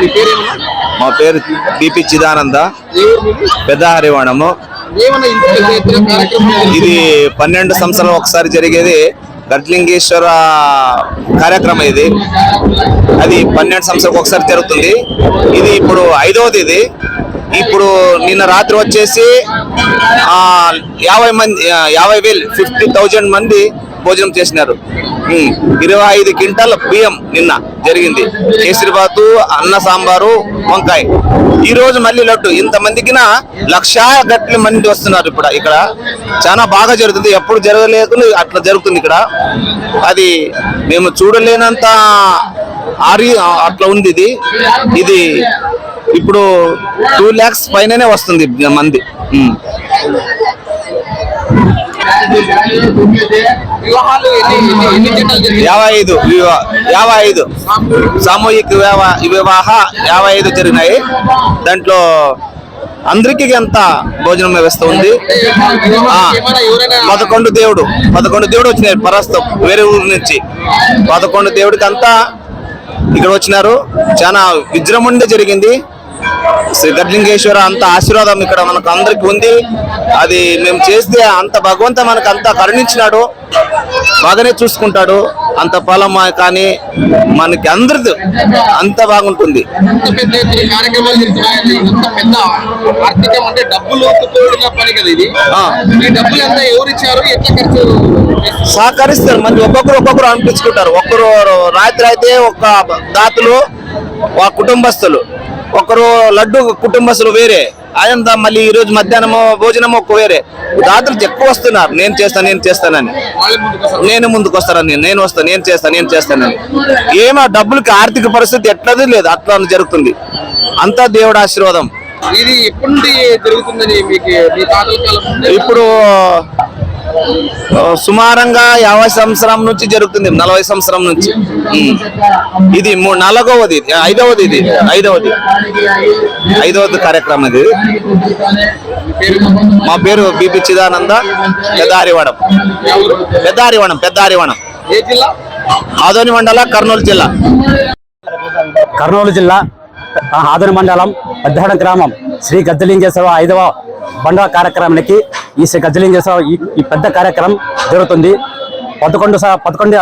మీ పేరు డిపి చిదానంద? పెద్ద హరివాణము ఇది పన్నెండు సంవత్సరాలు ఒకసారి జరిగేది. గట్లింగేశ్వర కార్యక్రమం ఇది. అది పన్నెండు సంవత్సరాలకు ఒకసారి జరుగుతుంది. ఇది ఇప్పుడు ఐదవది ఇది. ఇప్పుడు నిన్న రాత్రి వచ్చేసి యాభై మంది యాభై వేలు ఫిఫ్టీ థౌజండ్ మంది భోజనం చేసినారు. ఇరవై ఐదు క్వింటాల బియ్యం నిన్న జరిగింది. కేసరిబాతు అన్న సాంబారు వంకాయ. ఈ రోజు మళ్ళీ లడ్డు. ఇంతమందికి లక్షా గట్ల మంది వస్తున్నారు ఇప్పుడు ఇక్కడ. చాలా బాగా జరుగుతుంది. ఎప్పుడు జరగలేదు అట్లా జరుగుతుంది ఇక్కడ. అది మేము చూడలేనంత ఆరి అట్లా ఉంది ఇది. ఇది ఇప్పుడు టూ ల్యాక్స్ పైననే వస్తుంది మంది. వివాహాలు యాభై ఐదు యాభై ఐదు. సామూహిక వివాహ వివాహ యాభై ఐదు జరిగినాయి. దాంట్లో అందరికీ ఎంత భోజనం వ్యవస్థ ఉంది? ఆ, పదకొండు దేవుడు. పదకొండు దేవుడు వచ్చినారు పరస్తం వేరే ఊరు నుంచి. పదకొండు దేవుడికి అంతా ఇక్కడ వచ్చినారు. చాలా విజృంభణ జరిగింది. సిద్ధలింగేశ్వర అంత ఆశీర్వాదం ఇక్కడ మనకు అందరికి ఉంది. అది మేము చేస్తే అంత భగవంత మనకు అంత కరుణించినాడు. బాగానే చూసుకుంటాడు. అంత ఫలం కానీ మనకి అందరిది అంత బాగుంటుంది. డబ్బులు సహకరిస్తారు. మంచి ఒక్కొక్కరు ఒక్కొక్కరు అనిపించుకుంటారు. ఒక్కరు రాత్రి అయితే ఒక దాతలు ఒక కుటుంబస్తులు. ఒకరు లడ్డు కుటుంబస్తులు వేరే అదంతా మళ్ళీ ఈ రోజు మధ్యాహ్నం భోజనం ఒక వేరే. దాతలు ఎక్కువ వస్తున్నారు నేను చేస్తాను నేను చేస్తానని. నేను ముందుకు వస్తానని నేను వస్తాను నేను చేస్తాను నేను చేస్తానని. ఏమో డబ్బులకి ఆర్థిక పరిస్థితి ఎట్లది లేదు అట్లా జరుగుతుంది. అంతా దేవుడు ఆశీర్వాదం. ఇది ఎప్పటి నుండి జరుగుతుందని మీకు ఇప్పుడు సుమారంగా యాభై సంవత్సరం నుంచి జరుగుతుంది నలభై సంవత్సరం నుంచి. ఇది నాలుగవది ఇది, ఐదవది ఇది ఐదవది. ఐదవది కార్యక్రమం ఇది. మీ పేరు బిపి చిదానంద పెద్దారివాడం ఎవరు పెద్దారివాడం పెద్దారివాడం ఏ జిల్లా? ఆదోని మండల కర్నూలు జిల్లా. కర్నూలు జిల్లా ఆ, ఆదోని మండలం పెద్దహడం గ్రామం. శ్రీ గద్దలింగేశ్వర ఐదవ బండ కార్యక్రమానికి ఈ శ్రీ గద్దలింగేశ్వర ఈ ఈ పెద్ద కార్యక్రమం జరుగుతుంది. పదకొండు పదకొండు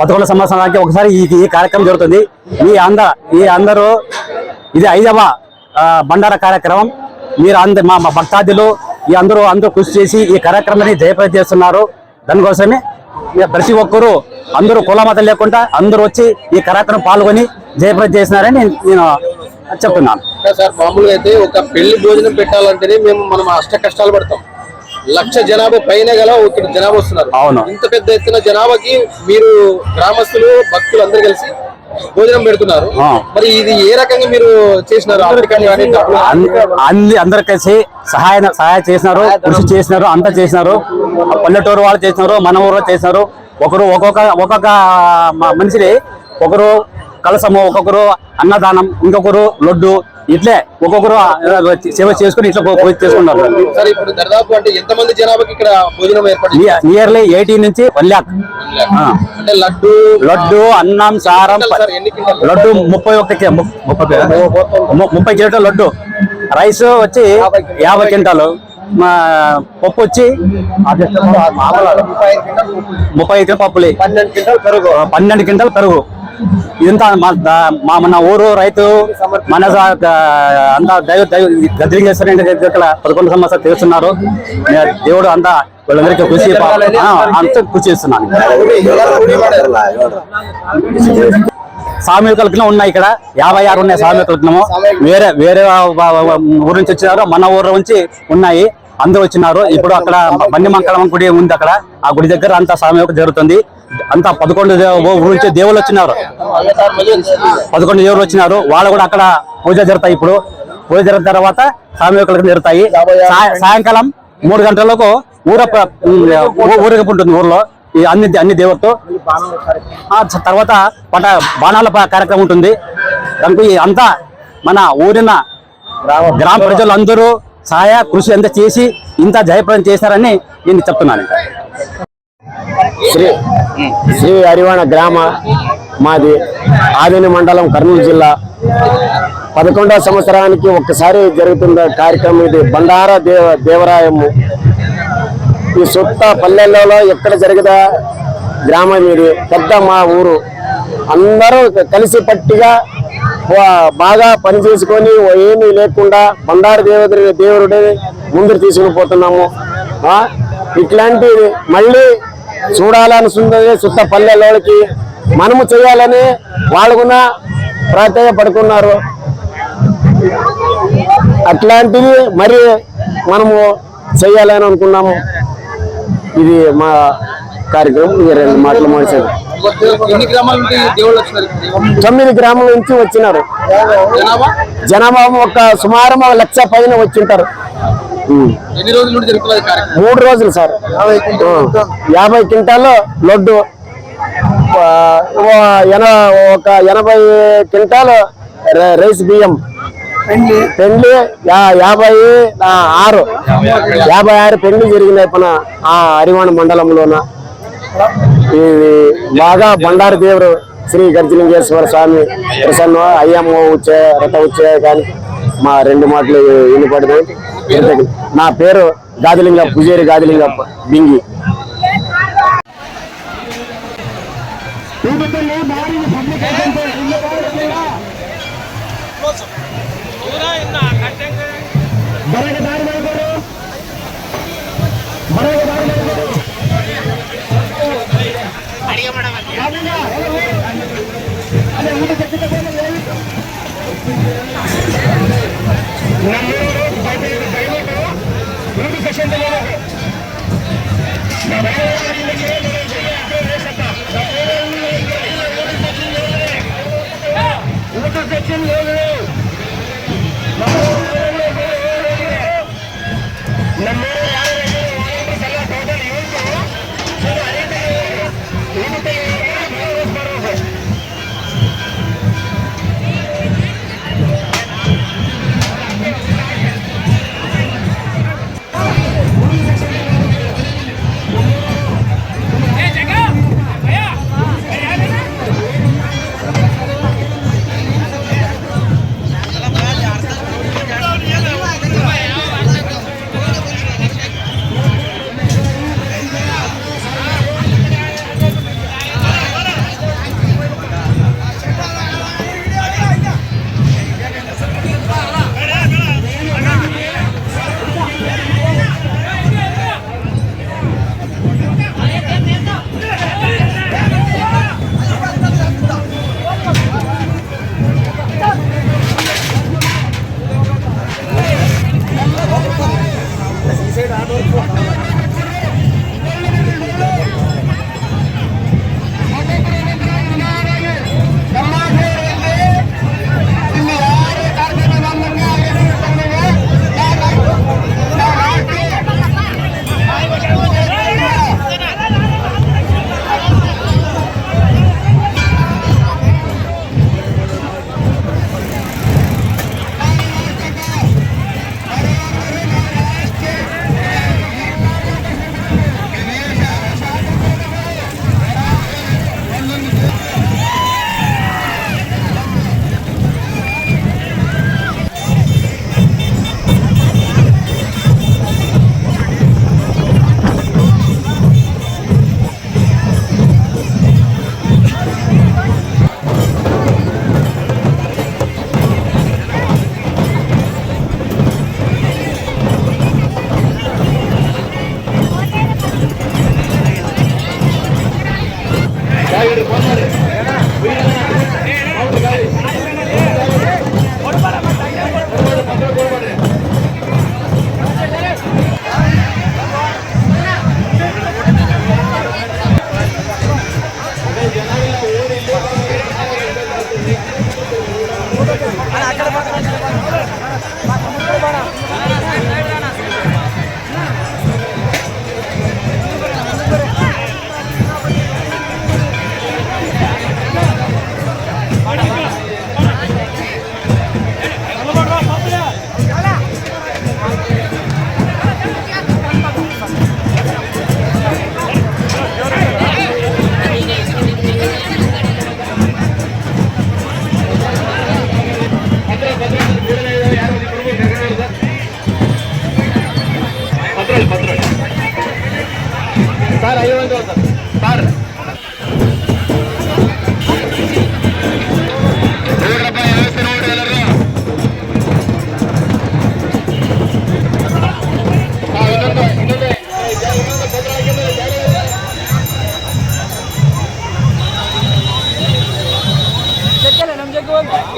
పదకొండు సంవత్సరాలకి ఒకసారి ఈ ఈ కార్యక్రమం జరుగుతుంది. ఈ అంద ఈ అందరూ ఇది ఐదవ బండార కార్యక్రమం. మీరు అంద మా మా భక్తాదులు ఈ అందరూ అందరూ కృషి చేసి ఈ కార్యక్రమాన్ని జయప్రద చేస్తున్నారు. దానికోసమే ఇక ప్రతి ఒక్కరూ అందరూ కులమత లేకుండా అందరూ వచ్చి ఈ కార్యక్రమం పాల్గొని జయప్రద చేసినారని నేను- చెప్తున్నాను. సార్ మామూలుగా అయితే ఒక పెళ్ళి భోజనం పెట్టాలంటేనే మేము మనం అష్ట కష్టాలు పడతాం. లక్ష జనాభా పైన గల ఇక్కడ జనాభా వస్తున్నారు. అవును. ఇంత పెద్ద ఎత్తున జనాభాకి మీరు గ్రామస్తులు భక్తులు అందరు కలిసి భోజనం పెడుతున్నారు. మరి ఇది ఏ రకంగా మీరు చేసినారు? అన్ని అందరు కలిసి సహాయ సహాయం చేసినారు కృషి చేసినారు అంతా చేసినారు. పల్లెటూరు వాళ్ళు చేసినారు మన ఊరు చేసినారు. ఒకరు ఒక్కొక్క ఒక్కొక్క మ- మనిషిని ఒకరు కలసము ఒక్కొక్కరు అన్నదానం ఇంకొకరు లడ్డు ఇట్లే ఒక్కొక్కరు సేవ చేసుకుని ఇట్లా పోయి చేసుకున్నారు సరే ఇప్పుడు దాదాపు అంటే ఎంత మంది జనాభాకి ఇక్కడ భోజనం ఏర్పాటు? నియర్లీ ఎయిటీన్ నుంచి వన్ ల్యాక్. అంటే లడ్డు లడ్డు అన్నం సారం? లడ్డు ముప్పై ఒకటి ముప్పై ముప్పై కిలోల లడ్డు. రైస్ వచ్చి యాభై క్వింటాలు. మా పప్పు వచ్చి ముప్పై ఐదు పప్పులు. పన్నెండు క్వింటాల్ పెరుగు. పన్నెండు క్వింటాలు పెరుగు. ఇదంతా మా మన ఊరు రైతు మన సా- అంతా దైవ దైవ చేస్తారంటే దగ్గర పదకొండు సంవత్సరాలు చేస్తున్నారు దేవుడు అంతా వీళ్ళందరికీ కృషి అంత కృషి చేస్తున్నాను. సామూహిక లగ్నం ఉన్నాయి ఇక్కడ. యాభై ఆరు ఉన్నాయి సామూహిక లగ్నము. వేరే వేరే ఊరు నుంచి వచ్చినారు. మన ఊరు నుంచి ఉన్నాయి. అందరూ వచ్చినారు. ఇప్పుడు అక్కడ బండి మంకళం గుడి ఉంది అక్కడ. ఆ గుడి దగ్గర అంతా సామూహిక జరుగుతుంది. అంతా పదకొండు నుంచి దేవుళ్ళు వచ్చినారు. పదకొండు దేవుళ్ళు వచ్చినారు. వాళ్ళు కూడా అక్కడ పూజ జరుగుతాయి ఇప్పుడు. పూజ జరిగిన తర్వాత సామూహిక జరుగుతాయి. సాయంకాలం మూడు గంటలకు ఊర ఊరేగింపు ఉంటుంది ఊర్లో. ఈ అన్ని అన్ని దేవులతో తర్వాత పట బాణాల కార్యక్రమం ఉంటుంది. దానికి అంతా మన ఊరిన గ్రామ ప్రజలు అందరూ సహాయ కృషి అంతా చేసి ఇంత జయప్రదం చేశారని నేను చెప్తున్నాను. శ్రీ శ్రీ హరివాణ గ్రామ మాది ఆదిని మండలం కర్నూలు జిల్లా. పదకొండవ సంవత్సరానికి ఒక్కసారి జరుగుతున్న కార్యక్రమం ఇది. బండార దేవ దేవరాయము. ఈ సొత్త పల్లెల్లో ఎక్కడ జరగదా గ్రామం ఇది. పెద్ద మా ఊరు. అందరూ కలిసి పట్టిగా బాగా పని చేసుకొని ఏమీ లేకుండా బండారు దేవుడి దేవుడిని ముందుకు తీసుకుని పోతున్నాము. ఇట్లాంటి మళ్ళీ చూడాలనుకుంది సుత్త పల్లెలోకి మనము చేయాలని వాళ్ళు కూడా ప్రాధాన్యపడుతున్నారు. అట్లాంటివి మరి మనము చేయాలని అనుకున్నాము. ఇది మా కార్యక్రమం. రెండు మాటలు ఇక్కడికి? తొమ్మిది గ్రాముల నుంచి వచ్చినారు. జనాభా? ఒక సుమారు లక్ష పైన వచ్చింటారు. ఎన్ని రోజుల నుండి జరుగుతున్నది కార్యక్రమం? మూడు రోజులు సార్. యాభై క్వింటాలు లడ్డు. ఒక ఎనభై క్వింటాలు రైస్ బియ్యం. పెండ్లి. యాభై ఆరు. యాభై ఆరు పెండ్లి జరిగినాయి పన ఆ హరివాణ మండలంలోన. ఇది బాగా బండారు దేవుడు శ్రీ గర్జలింగేశ్వర స్వామి ప్రసన్న అయ్యమ్మ వచ్చే రథ వచ్చే కానీ మా రెండు మాటలు వినపడినాయి నా పేరు గాదిలింగ పుజేరి గాదిలింగ బింగి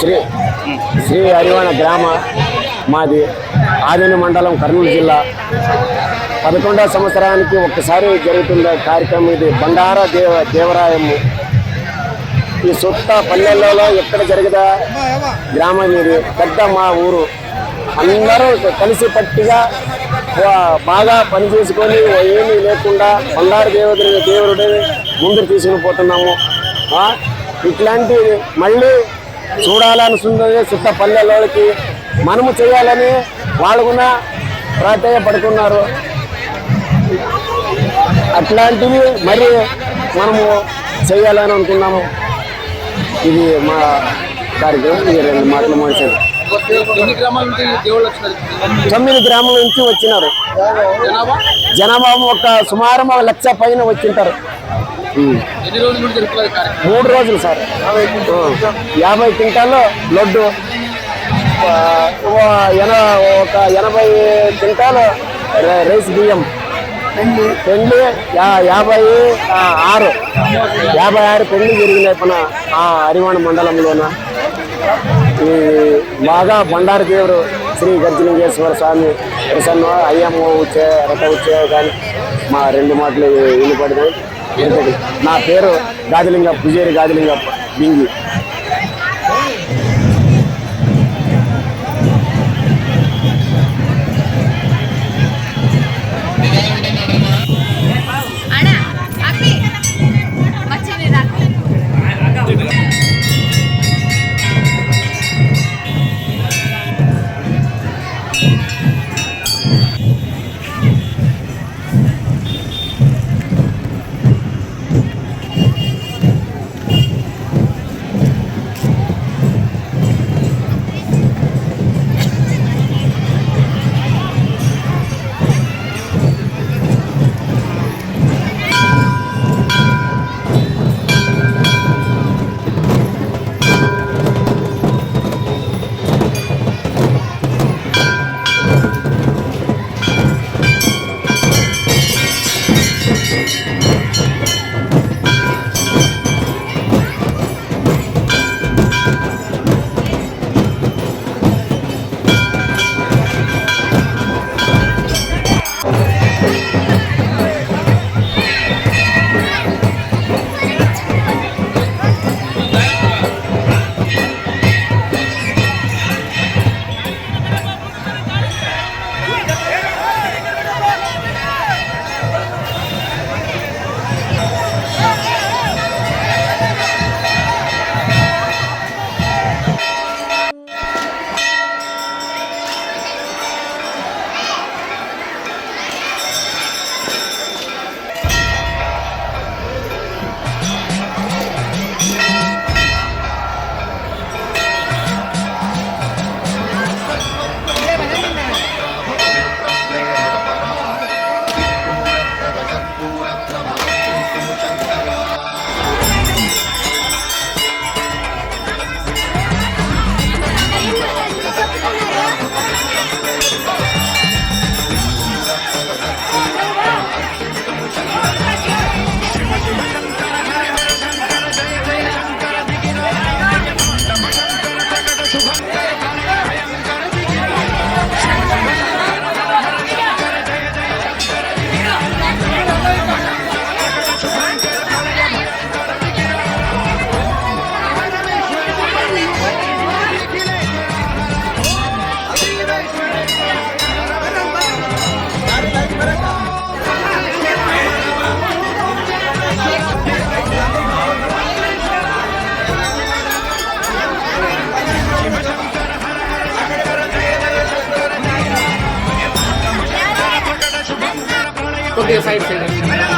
శ్రీ శ్రీ హరివాణ గ్రామ మాది ఆదిని మండలం కర్నూలు జిల్లా. పదకొండవ సంవత్సరానికి ఒక్కసారి జరుగుతున్న కార్యక్రమం ఇది. బండార దేవ దేవరాయము ఈ సొత్త పల్లెల్లో ఎక్కడ జరిగదా? గ్రామం ఇది. పెద్ద మా ఊరు. అందరూ కలిసి పట్టిగా బాగా పని చేసుకొని ఏమీ లేకుండా బండారు దేవుడి దేవుడి ముందుకు తీసుకుని పోతున్నాము. ఇట్లాంటి మళ్ళీ చూడాలని సుందరి పల్లెల్లోకి పల్లెలోకి మనము చేయాలని వాళ్ళు కూడా ప్రాధాన్యపడుతున్నారు అట్లాంటివి మరి మనము చేయాలని అనుకున్నాము. ఇది మా కార్యక్రమం ఈ రెండు మాటలు మనిషి తొమ్మిది గ్రామాల నుంచి వచ్చినారు. జనాభా? ఒక సుమారు లక్ష పైన వచ్చింటారు. మూడు రోజులు సార్. యాభై క్వింటాలు లడ్డు. ఒక ఎనభై క్వింటాలు రైస్ బియ్యం. పెండ్లి యా- యాభై ఆరు. యాభై ఆరు పెళ్ళి జరిగినాయి మన ఆ హరివాణ మండలంలోన. ఈ బాగా బండారు దేవుడు శ్రీ గర్జలింగేశ్వర స్వామి ప్రసన్న అయ్యమ్మ వచ్చే రథ వచ్చే కానీ మా రెండు మాటలు వినపడినాయి. నా పేరు గాదిలింగ పుజేరి గాదిలింగప్ప బింగి. Porque Fire